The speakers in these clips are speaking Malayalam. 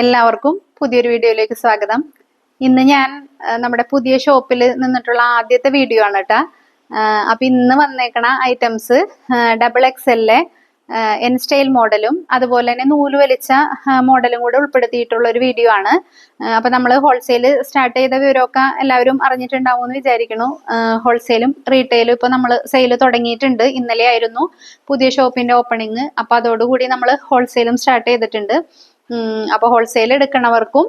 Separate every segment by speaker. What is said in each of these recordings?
Speaker 1: എല്ലാവർക്കും പുതിയൊരു വീഡിയോയിലേക്ക് സ്വാഗതം. ഇന്ന് ഞാൻ നമ്മുടെ പുതിയ ഷോപ്പിൽ നിന്നിട്ടുള്ള ആദ്യത്തെ വീഡിയോ ആണ് കേട്ടാ അപ്പൊ ഇന്ന് വന്നേക്കണ items double X L and style മോഡലും അതുപോലെ തന്നെ നൂൽ വലിച്ച മോഡലും കൂടെ ഉൾപ്പെടുത്തിയിട്ടുള്ള ഒരു വീഡിയോ ആണ്. അപ്പം നമ്മൾ ഹോൾസെയിൽ സ്റ്റാർട്ട് ചെയ്ത വിവരമൊക്കെ എല്ലാവരും അറിഞ്ഞിട്ടുണ്ടാവും എന്ന് വിചാരിക്കുന്നു. ഹോൾസെയിലും റീറ്റെയിലും ഇപ്പോൾ നമ്മൾ സെയിൽ തുടങ്ങിയിട്ടുണ്ട്. ഇന്നലെ ആയിരുന്നു പുതിയ ഷോപ്പിന്റെ ഓപ്പണിങ് അപ്പൊ അതോടുകൂടി നമ്മൾ ഹോൾസെയിലും സ്റ്റാർട്ട് ചെയ്തിട്ടുണ്ട്. ഉം, അപ്പൊ ഹോൾസെയിൽ എടുക്കണവർക്കും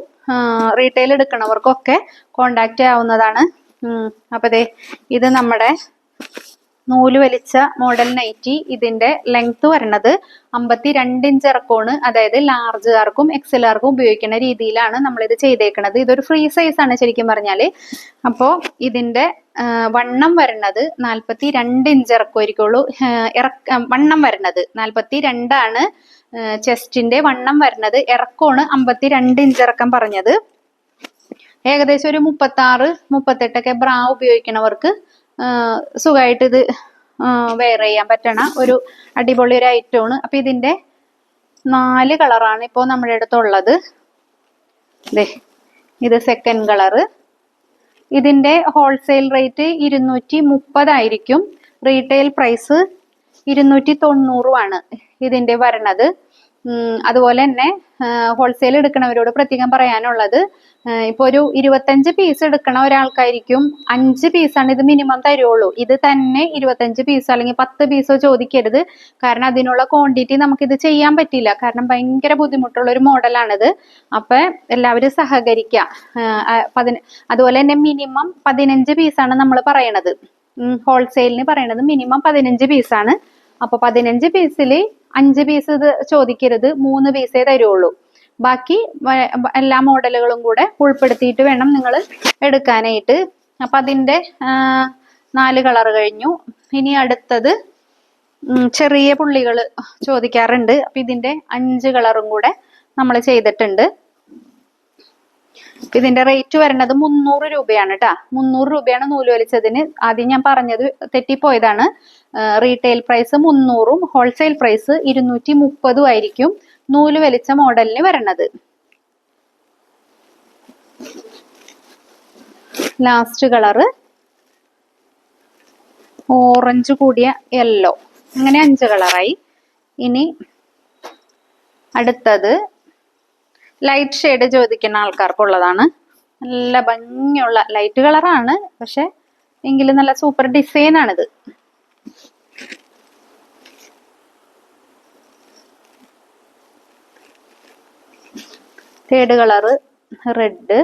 Speaker 1: റീറ്റെയിൽ എടുക്കണവർക്കും ഒക്കെ കോണ്ടാക്ട് ചെയ്യാവുന്നതാണ് അപ്പോൾ അപ്പൊ ദേ ഇത് നമ്മുടെ നൂൽ വലിച്ച മോഡൽ നൈറ്റി ഇതിന്റെ ലെങ്ത് വരണത് അമ്പത്തി രണ്ട് ഇഞ്ച് ഇറക്കമാണ്. അതായത് ലാർജുകാർക്കും എക്സലുകാർക്കും ഉപയോഗിക്കുന്ന രീതിയിലാണ് നമ്മൾ ഇത് ചെയ്തേക്കണത്. ഇതൊരു ഫ്രീ സൈസ് ആണ് ശരിക്കും പറഞ്ഞാൽ അപ്പോൾ ഇതിന്റെ വണ്ണം വരണത് നാൽപ്പത്തി രണ്ട് ഇഞ്ച് ഇറക്കുമായിരിക്കുള്ളൂ ഇറക്ക വണ്ണം വരണത് നാൽപ്പത്തി രണ്ടാണ് ചെസ്റ്റിന്റെ വണ്ണം വരുന്നത് ഇറക്കമാണ് അമ്പത്തി രണ്ട് ഇഞ്ച് ഇറക്കം പറഞ്ഞത്. ഏകദേശം ഒരു മുപ്പത്തി ആറ് മുപ്പത്തെട്ടൊക്കെ ബ്രാ ഉപയോഗിക്കണവർക്ക് സുഖമായിട്ട് ഇത് വെയർ ചെയ്യാൻ പറ്റണ ഒരു അടിപൊളി ഒരു ഐറ്റമാണ് അപ്പൊ ഇതിന്റെ നാല് കളറാണ് ഇപ്പോൾ നമ്മുടെ അടുത്തുള്ളത്. ഇത് സെക്കൻഡ് കളറ് ഇതിന്റെ ഹോൾസെയിൽ റേറ്റ് ഇരുന്നൂറ്റി മുപ്പതായിരിക്കും റീറ്റെയിൽ പ്രൈസ് ഇരുന്നൂറ്റി തൊണ്ണൂറുമാണ് ഇതിന്റെ വരണത്. അതുപോലെ തന്നെ ഹോൾസെയിൽ എടുക്കുന്നവരോട് പ്രത്യേകം പറയാനുള്ളത് ഇപ്പൊ ഒരു ഇരുപത്തഞ്ച് പീസ് എടുക്കണ ഒരാൾക്കായിരിക്കും അഞ്ച് പീസാണ് ഇത് മിനിമം തരുള്ളൂ. ഇത് തന്നെ ഇരുപത്തഞ്ച് പീസോ അല്ലെങ്കിൽ പത്ത് പീസോ ചോദിക്കരുത്. കാരണം അതിനുള്ള ക്വാണ്ടിറ്റി നമുക്കിത് ചെയ്യാൻ പറ്റില്ല. കാരണം ഭയങ്കര ബുദ്ധിമുട്ടുള്ള ഒരു മോഡലാണിത് അപ്പൊ എല്ലാവരും സഹകരിക്കുക പതിന അതുപോലെ തന്നെ മിനിമം പതിനഞ്ച് പീസാണ് നമ്മൾ പറയണത്. ഹോൾസെയിലിന് പറയണത് മിനിമം പതിനഞ്ച് പീസാണ് അപ്പോൾ പതിനഞ്ച് പീസിൽ അഞ്ച് പീസ് ഇത് ചോദിക്കരുത് മൂന്ന് പീസേ തരുള്ളൂ. ബാക്കി എല്ലാ മോഡലുകളും കൂടെ ഉൾപ്പെടുത്തിയിട്ട് വേണം നിങ്ങൾ എടുക്കാനായിട്ട്. അപ്പൊ അതിന്റെ നാല് കളർ കഴിഞ്ഞു. ഇനി അടുത്തത് ചെറിയ പുള്ളികൾ ചോദിക്കാറുണ്ട്. അപ്പൊ ഇതിന്റെ അഞ്ച് കളറും കൂടെ നമ്മൾ ചെയ്തിട്ടുണ്ട്. ഇതിന്റെ റേറ്റ് വരുന്നത് മുന്നൂറ് രൂപയാണ് കേട്ടാ മുന്നൂറ് രൂപയാണ് നൂൽ വലിച്ചതിന്. ആദ്യം ഞാൻ പറഞ്ഞത് തെറ്റിപ്പോയതാണ്. റീറ്റെയിൽ പ്രൈസ് മുന്നൂറും ഹോൾസെയിൽ പ്രൈസ് ഇരുന്നൂറ്റി മുപ്പതും ആയിരിക്കും നൂൽ വലിച്ച മോഡലിന് വരണത്. ലാസ്റ്റ് കളറ് ഓറഞ്ച് കൂടിയ യെല്ലോ അങ്ങനെ അഞ്ച് കളറായി ഇനി അടുത്തത് ലൈറ്റ് ഷെയ്ഡ് ചോദിക്കുന്ന ആൾക്കാർക്കുള്ളതാണ്. നല്ല ഭംഗിയുള്ള ലൈറ്റ് കളറാണ് പക്ഷെ എങ്കിലും നല്ല super design third colour red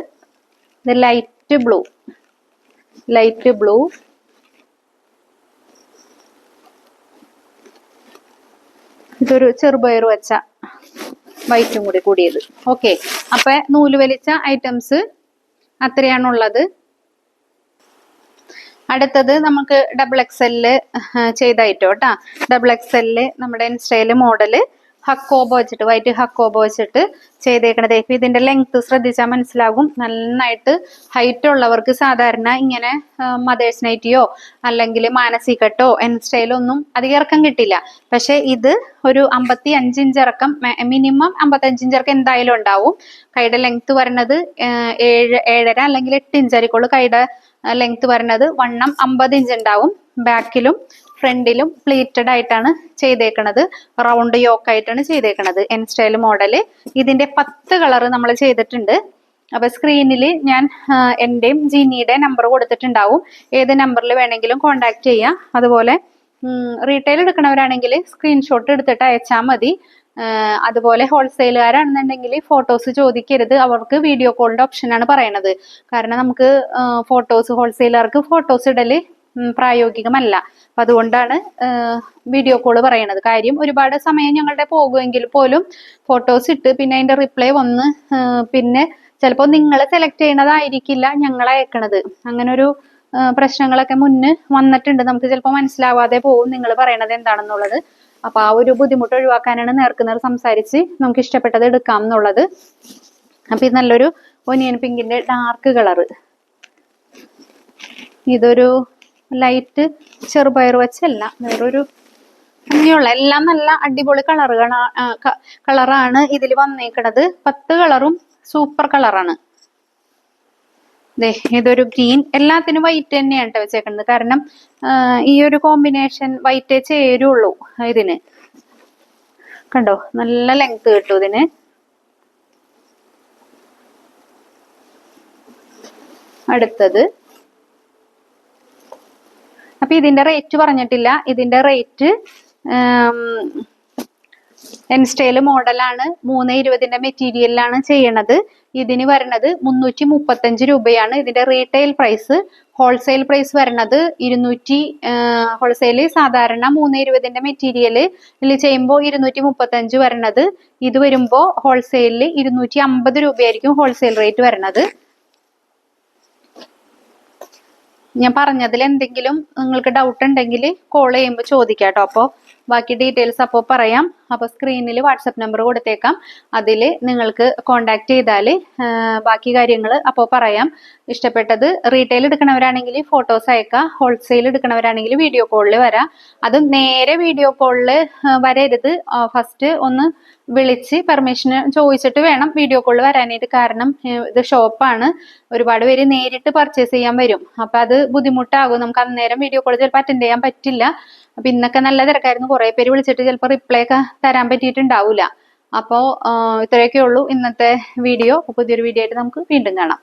Speaker 1: ഇത് ലൈറ്റ് ബ്ലൂ ലൈറ്റ് ബ്ലൂ ഇതൊരു ചെറുപയർ വെച്ച വൈറ്റും കൂടി കൂടിയത്. ഓക്കെ അപ്പൊ നൂൽ വലിച്ച ഐറ്റംസ് അത്രയാണുള്ളത്. അടുത്തത് നമുക്ക് ഡബിൾ എക്സ് എല്ല് ചെയ്തായിട്ടോ കേട്ടോ ഡബിൾ എക്സ് നമ്മുടെ ഇൻസ്റ്റയിൽ മോഡൽ ഹക്കോബോ വെച്ചിട്ട് വൈറ്റ് ഹക്കോബ വെച്ചിട്ട് ചെയ്തേക്കണത്. ഇതിന്റെ ലെങ്ത് ശ്രദ്ധിച്ചാൽ മനസ്സിലാകും. നന്നായിട്ട് ഹൈറ്റ് ഉള്ളവർക്ക് സാധാരണ ഇങ്ങനെ മദേഴ്സ് നൈറ്റിയോ അല്ലെങ്കിൽ മാനസി കട്ടോ എൻ സ്റ്റൈലോ ഒന്നും അധികം ഇറക്കം കിട്ടില്ല. പക്ഷെ ഇത് ഒരു അമ്പത്തി അഞ്ച് ഇഞ്ച് ഇറക്കം മിനിമം അമ്പത്തഞ്ച് ഇഞ്ച് ഇറക്കം എന്തായാലും ഉണ്ടാവും. കൈയുടെ ലെങ്ത് വരണത് ഏഴ് ഏഴര അല്ലെങ്കിൽ എട്ട് ഇഞ്ച് ആയിരിക്കുള്ളൂ കൈയുടെ ലെങ്ത് വരണത്. വണ്ണം അമ്പത് ഇഞ്ച് ഉണ്ടാവും ബാക്കിലും ഫ്രണ്ടിലും പ്ലീറ്റഡ് ആയിട്ടാണ് ചെയ്തേക്കണത്. റൗണ്ട് യോക്ക് ആയിട്ടാണ് ചെയ്തേക്കണത്. എൻ സ്റ്റൈൽ മോഡൽ ഇതിന്റെ പത്ത് കളർ നമ്മൾ ചെയ്തിട്ടുണ്ട്. അപ്പൊ സ്ക്രീനിൽ ഞാൻ എന്റെയും ജിനിയുടെ നമ്പർ കൊടുത്തിട്ടുണ്ടാവും. ഏത് നമ്പറിൽ വേണമെങ്കിലും കോണ്ടാക്ട് ചെയ്യാം. അതുപോലെ റീറ്റെയിൽ എടുക്കണവരാണെങ്കിൽ സ്ക്രീൻഷോട്ട് എടുത്തിട്ട് അയച്ചാൽ മതി. അതുപോലെ ഹോൾസെയിലുകാരാണെന്നുണ്ടെങ്കിൽ ഫോട്ടോസ് ചോദിക്കരുത്. അവർക്ക് വീഡിയോ കോളിന്റെ ഓപ്ഷനാണ് പറയണത്. കാരണം നമുക്ക് ഫോട്ടോസ് ഹോൾസെയിലർക്ക് ഫോട്ടോസ് ഇടൽ പ്രായോഗികമല്ല. അപ്പൊ അതുകൊണ്ടാണ് വീഡിയോ കോൾ പറയണത്. കാര്യം ഒരുപാട് സമയം ഞങ്ങളുടെ പോകുമെങ്കിൽ പോലും ഫോട്ടോസ് ഇട്ട് പിന്നെ അതിന്റെ റിപ്ലൈ വന്ന് പിന്നെ ചിലപ്പോൾ നിങ്ങൾ സെലക്ട് ചെയ്യണതായിരിക്കില്ല ഞങ്ങൾ അയക്കണത്. അങ്ങനെ ഒരു പ്രശ്നങ്ങളൊക്കെ മുന്ന് വന്നിട്ടുണ്ട്. നമുക്ക് ചിലപ്പോൾ മനസ്സിലാവാതെ പോകും നിങ്ങൾ പറയണത് എന്താണെന്നുള്ളത്. അപ്പൊ ആ ഒരു ബുദ്ധിമുട്ട് ഒഴിവാക്കാനാണ് നേർക്കുന്നവർ സംസാരിച്ച് നമുക്ക് ഇഷ്ടപ്പെട്ടത് എടുക്കാം എന്നുള്ളത്. അപ്പൊ ഇത് നല്ലൊരു ഒനിയൻ പിങ്കിന്റെ ഡാർക്ക് കളറ് ഇതൊരു ലൈറ്റ് ചെറുപയർ വെച്ചല്ല. വേറൊരു ഭംഗിയുള്ള എല്ലാം നല്ല അടിപൊളി കളറുകളാണ് കളറാണ് ഇതിൽ വന്നേക്കണത്. പത്ത് കളറും സൂപ്പർ കളറാണ് ദേ ഇതൊരു ഗ്രീൻ എല്ലാത്തിനും വൈറ്റ് തന്നെയാണ് കേട്ടോ വെച്ചേക്കുന്നത് കാരണം ഈ ഒരു കോമ്പിനേഷൻ വൈറ്റേ ചേരുള്ളൂ ഇതിന്. കണ്ടോ? നല്ല ലെങ്ത് കിട്ടും ഇതിന്. അടുത്തത് അപ്പൊ ഇതിന്റെ റേറ്റ് പറഞ്ഞിട്ടില്ല. ഇതിന്റെ റേറ്റ് എൻസ്റ്റൈൽ മോഡലാണ് മൂന്ന് ഇരുപതിന്റെ മെറ്റീരിയലിലാണ് ചെയ്യണത്. ഇതിന് വരണത് മുന്നൂറ്റി മുപ്പത്തഞ്ച് രൂപയാണ്. ഇതിന്റെ റീറ്റെയിൽ പ്രൈസ് ഹോൾസെയിൽ പ്രൈസ് വരണത് ഇരുന്നൂറ്റി ഹോൾസെയിൽ സാധാരണ മൂന്ന് ഇരുപതിന്റെ മെറ്റീരിയൽ ഇതിൽ ചെയ്യുമ്പോൾ ഇരുന്നൂറ്റി മുപ്പത്തഞ്ച് വരണത്. ഇത് വരുമ്പോൾ ഹോൾസെയിലിൽ ഇരുന്നൂറ്റി അമ്പത് രൂപയായിരിക്കും ഹോൾസെയിൽ റേറ്റ് വരണത്. ഞാൻ പറഞ്ഞതിൽ എന്തെങ്കിലും നിങ്ങൾക്ക് ഡൗട്ട് ഉണ്ടെങ്കിൽ കോൾ ചെയ്യുമ്പോൾ ചോദിക്കാം കേട്ടോ അപ്പോൾ ബാക്കി ഡീറ്റെയിൽസ് അപ്പോൾ പറയാം. അപ്പോൾ സ്ക്രീനിൽ വാട്സപ്പ് നമ്പർ കൊടുത്തേക്കാം. അതിൽ നിങ്ങൾക്ക് കോണ്ടാക്ട് ചെയ്താൽ ബാക്കി കാര്യങ്ങൾ അപ്പോൾ പറയാം. ഇഷ്ടപ്പെട്ടത് റീറ്റെയിൽ എടുക്കണവരാണെങ്കിൽ ഫോട്ടോസ് അയക്കാം ഹോൾസെയിൽ എടുക്കണവരാണെങ്കിൽ വീഡിയോ കോളിൽ വരാം. അത് നേരെ വീഡിയോ കോളിൽ വരരുത്. ഫസ്റ്റ് ഒന്ന് വിളിച്ച് പെർമിഷൻ ചോദിച്ചിട്ട് വേണം വീഡിയോ കോളിൽ വരാനായിട്ട്. കാരണം ഇത് ഷോപ്പാണ് ഒരുപാട് പേര് നേരിട്ട് പർച്ചേസ് ചെയ്യാൻ വരും. അപ്പൊ അത് ബുദ്ധിമുട്ടാകും. നമുക്ക് അന്നേരം വീഡിയോ കോൾ ചിലപ്പോൾ അറ്റൻഡ് ചെയ്യാൻ പറ്റില്ല. അപ്പൊ ഇന്നൊക്കെ നല്ല തിരക്കായിരുന്നു. കുറേ പേര് വിളിച്ചിട്ട് ചിലപ്പോൾ റിപ്ലൈ ഒക്കെ തരാൻ പറ്റിയിട്ടുണ്ടാവില്ല അപ്പോൾ ഇത്രയൊക്കെ ഉള്ളൂ ഇന്നത്തെ വീഡിയോ. പുതിയൊരു വീഡിയോ ആയിട്ട് നമുക്ക് വീണ്ടും കാണാം.